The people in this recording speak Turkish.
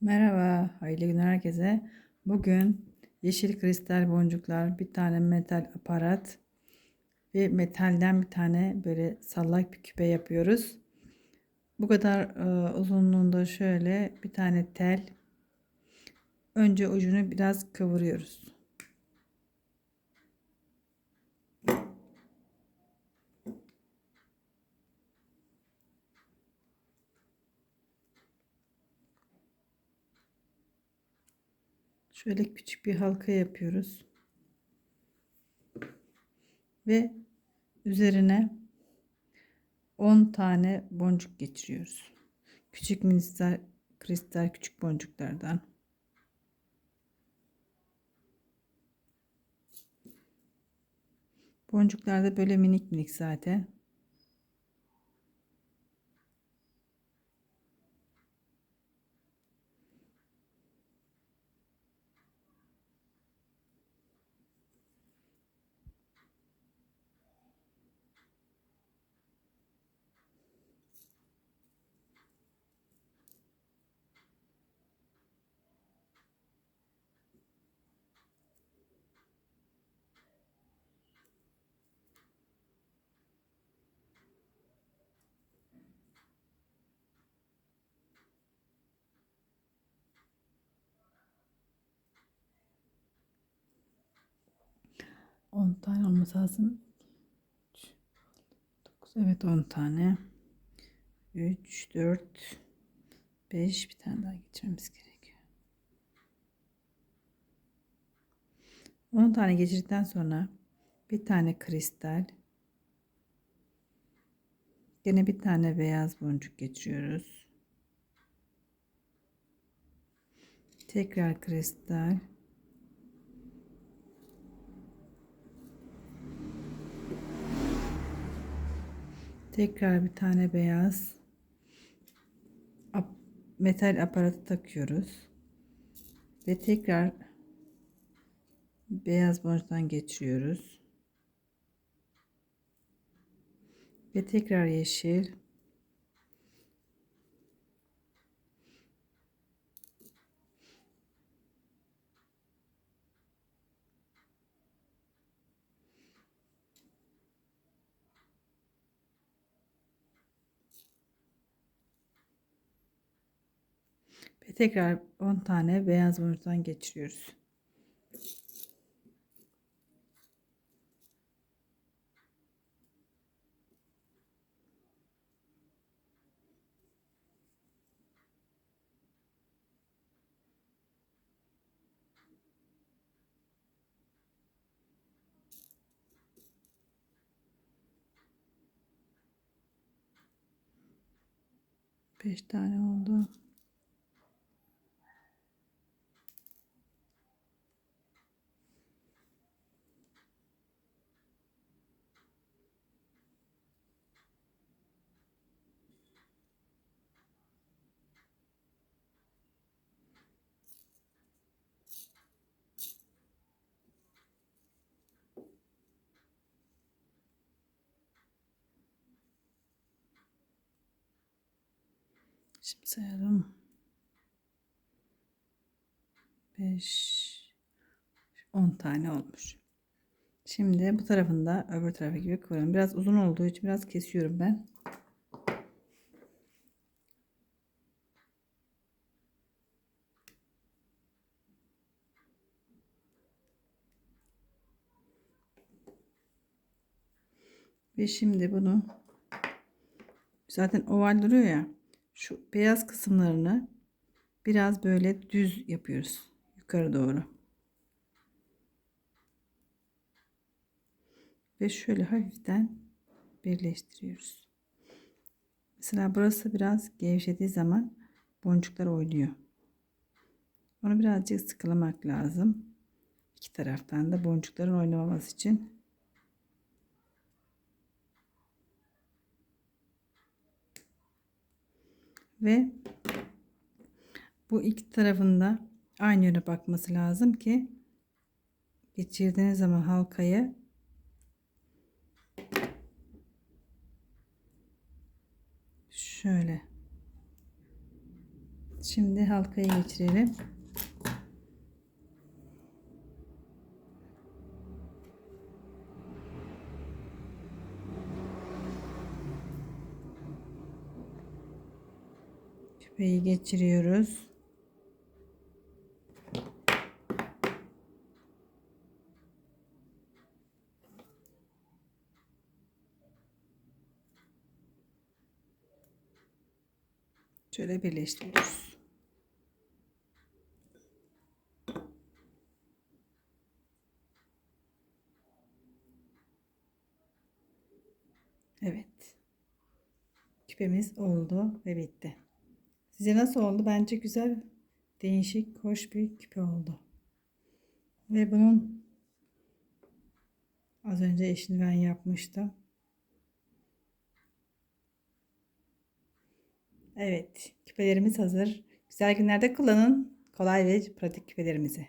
Merhaba, hayırlı günler herkese. Bugün yeşil kristal boncuklar, bir tane metal aparat ve metalden bir tane böyle sallak bir küpe yapıyoruz. Bu kadar e, uzunluğunda şöyle bir tane tel. Önce ucunu biraz kıvırıyoruz. Şöyle küçük bir halka yapıyoruz. Ve üzerine 10 tane boncuk geçiriyoruz. Küçük kristal, kristal küçük boncuklardan. Boncuklar da böyle minik minik zaten. On tane olması lazım. Üç, dokuz, Evet 10 tane. 3, 4, 5 bir tane daha geçirmemiz gerekiyor. 10 tane geçirdikten sonra bir tane kristal Yine bir tane beyaz boncuk geçiriyoruz. Tekrar kristal. Tekrar bir tane beyaz metal aparatı takıyoruz. Ve tekrar beyaz boncuktan geçiriyoruz. Ve tekrar yeşil. Ve tekrar 10 tane beyaz boncuktan geçiriyoruz. Beş tane oldu. Şimdi sayalım. 5 10 tane olmuş. Şimdi bu tarafında öbür tarafa gibi koyuyorum. Biraz uzun olduğu için biraz kesiyorum ben. Ve şimdi bunu zaten oval duruyor ya şu beyaz kısımlarını biraz böyle düz yapıyoruz yukarı doğru. Ve şöyle hafiften birleştiriyoruz. Mesela burası biraz gevşediği zaman boncuklar oynuyor. Onu birazcık sıkılamak lazım. İki taraftan da boncukların oynamaması için ve bu iki tarafında aynı yöne bakması lazım ki geçirdiğiniz zaman halkayı şöyle Şimdi halkaya geçirelim. Küpeyi geçiriyoruz. Şöyle birleştiriyoruz. Evet. Küpemiz oldu ve bitti. Size nasıl oldu? Bence güzel, değişik, hoş bir küpe oldu. Ve bunun az önce eşini ben yapmıştım. Evet, küpelerimiz hazır. Güzel günlerde kullanın. Kolay ve pratik küpelerimizi.